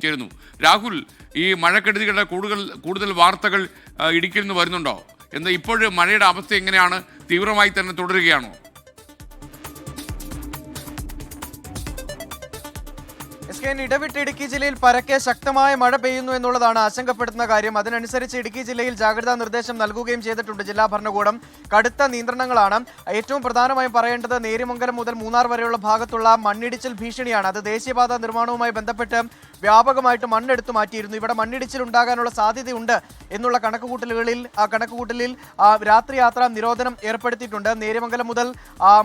ചേരുന്നു. രാഹുൽ ഈ മഴക്കെടുതികളുടെ കൂടുതൽ കൂടുതൽ വാർത്തകൾ ഇടുക്കിയിൽ നിന്ന് വരുന്നുണ്ടോ? എന്നാൽ ഇപ്പോഴും മഴയുടെ അവസ്ഥ എങ്ങനെയാണ്? തീവ്രമായി തന്നെ തുടരുകയാണോ? എസ് കെ ഇടവിട്ട് ഇടുക്കി ജില്ലയിൽ പരക്കെ ശക്തമായ മഴ പെയ്യുന്നു എന്നുള്ളതാണ് ആശങ്കപ്പെടുത്തുന്ന കാര്യം. അതിനനുസരിച്ച് ഇടുക്കി ജില്ലയിൽ ജാഗ്രതാ നിർദ്ദേശം നൽകുകയും ചെയ്തിട്ടുണ്ട് ജില്ലാ ഭരണകൂടം. കടുത്ത നിയന്ത്രണങ്ങളാണ്. ഏറ്റവും പ്രധാനമായും പറയേണ്ടത് നേരിമംഗലം മുതൽ മൂന്നാർ വരെയുള്ള ഭാഗത്തുള്ള മണ്ണിടിച്ചിൽ ഭീഷണിയാണ്. അത് ദേശീയപാത നിർമ്മാണവുമായി ബന്ധപ്പെട്ട് വ്യാപകമായിട്ട് മണ്ണെടുത്തു മാറ്റിയിരുന്നു. ഇവിടെ മണ്ണിടിച്ചിൽ ഉണ്ടാകാനുള്ള സാധ്യതയുണ്ട് എന്നുള്ള കണക്കുകൂട്ടലുകളിൽ കണക്കുകൂട്ടലിൽ രാത്രി യാത്രാ നിരോധനം ഏർപ്പെടുത്തിയിട്ടുണ്ട്. നേരിമംഗലം മുതൽ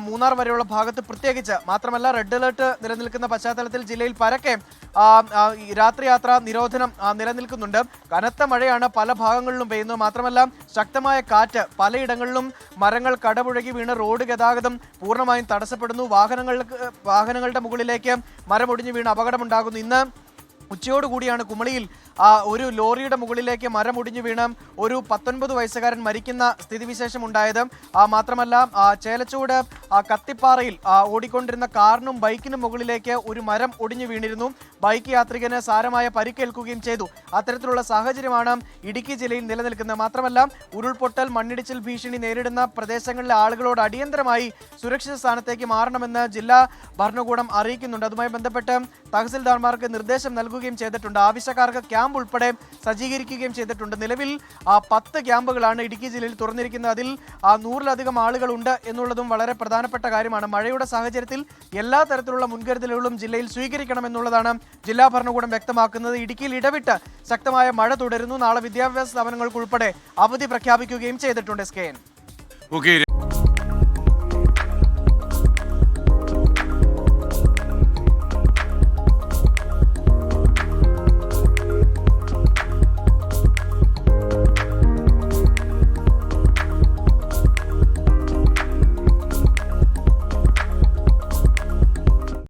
മൂന്നാർ വരെയുള്ള ഭാഗത്ത് പ്രത്യേകിച്ച് മാത്രമല്ല റെഡ് അലേർട്ട് നിലനിൽക്കുന്ന പശ്ചാത്തലത്തിൽ ജില്ലയിൽ പരക്കെ ആ, ആ, രാത്രി യാത്ര നിരോധനം നിലനിൽക്കുന്നുണ്ട്. കനത്ത മഴയാണ് പല ഭാഗങ്ങളിലും പെയ്യുന്നത്. മാത്രമല്ല ശക്തമായ കാറ്റ് പലയിടങ്ങളിലും മരങ്ങൾ കടപുഴകി വീണ് റോഡ് ഗതാഗതം പൂർണമായും തടസ്സപ്പെടുന്നു. വാഹനങ്ങൾക്ക് വാഹനങ്ങളുടെ മുകളിലേക്ക് മരമൊടിഞ്ഞു വീണ് അപകടമുണ്ടാകുന്നു. ഇന്ന് ഉച്ചയോടുകൂടിയാണ് കുമളിയിൽ ഒരു ലോറിയുടെ മുകളിലേക്ക് മരം ഒടിഞ്ഞു വീണ് ഒരു പത്തൊൻപത് വയസ്സുകാരൻ മരിക്കുന്ന സ്ഥിതിവിശേഷം ഉണ്ടായത്. ആ, മാത്രമല്ല ആ, ചേലച്ചൂട് ആ, കത്തിപ്പാറയിൽ ഓടിക്കൊണ്ടിരുന്ന കാറിനും ബൈക്കിനും മുകളിലേക്ക് ഒരു മരം ഒടിഞ്ഞു വീണിരുന്നു. ബൈക്ക് യാത്രികന് സാരമായ പരിക്കേൽക്കുകയും ചെയ്തു. അത്തരത്തിലുള്ള സാഹചര്യമാണ് ഇടുക്കി ജില്ലയിൽ നിലനിൽക്കുന്നത്. മാത്രമല്ല ഉരുൾപൊട്ടൽ മണ്ണിടിച്ചിൽ ഭീഷണി നേരിടുന്ന പ്രദേശങ്ങളിലെ ആളുകളോട് അടിയന്തരമായി സുരക്ഷിത സ്ഥാനത്തേക്ക് മാറണമെന്ന് ജില്ലാ ഭരണകൂടം അറിയിക്കുന്നുണ്ട്. അതുമായി ബന്ധപ്പെട്ട് തഹസിൽദാർമാർക്ക് നിർദ്ദേശം നൽകുകയും ചെയ്തിട്ടുണ്ട്. ആവശ്യക്കാർക്ക് ക്യാമ്പ് ഉൾപ്പെടെ സജ്ജീകരിക്കുകയും ചെയ്തിട്ടുണ്ട്. നിലവിൽ പത്ത് ക്യാമ്പുകളാണ് ഇടുക്കി ജില്ലയിൽ തുറന്നിരിക്കുന്നത്. അതിൽ നൂറിലധികം ആളുകളുണ്ട് എന്നുള്ളതും വളരെ പ്രധാനപ്പെട്ട കാര്യമാണ്. മഴയുടെ സാഹചര്യത്തിൽ എല്ലാ തരത്തിലുള്ള മുൻകരുതലുകളും ജില്ലയിൽ സ്വീകരിക്കണമെന്നുള്ളതാണ് ജില്ലാ ഭരണകൂടം വ്യക്തമാക്കുന്നത്. ഇടുക്കിയിൽ ഇടവിട്ട് ശക്തമായ മഴ തുടരുന്നു. നാളെ വിദ്യാഭ്യാസ സ്ഥാപനങ്ങൾക്കുൾപ്പെടെ അവധി പ്രഖ്യാപിക്കുകയും ചെയ്തിട്ടുണ്ട് എസ് കെ എൻ.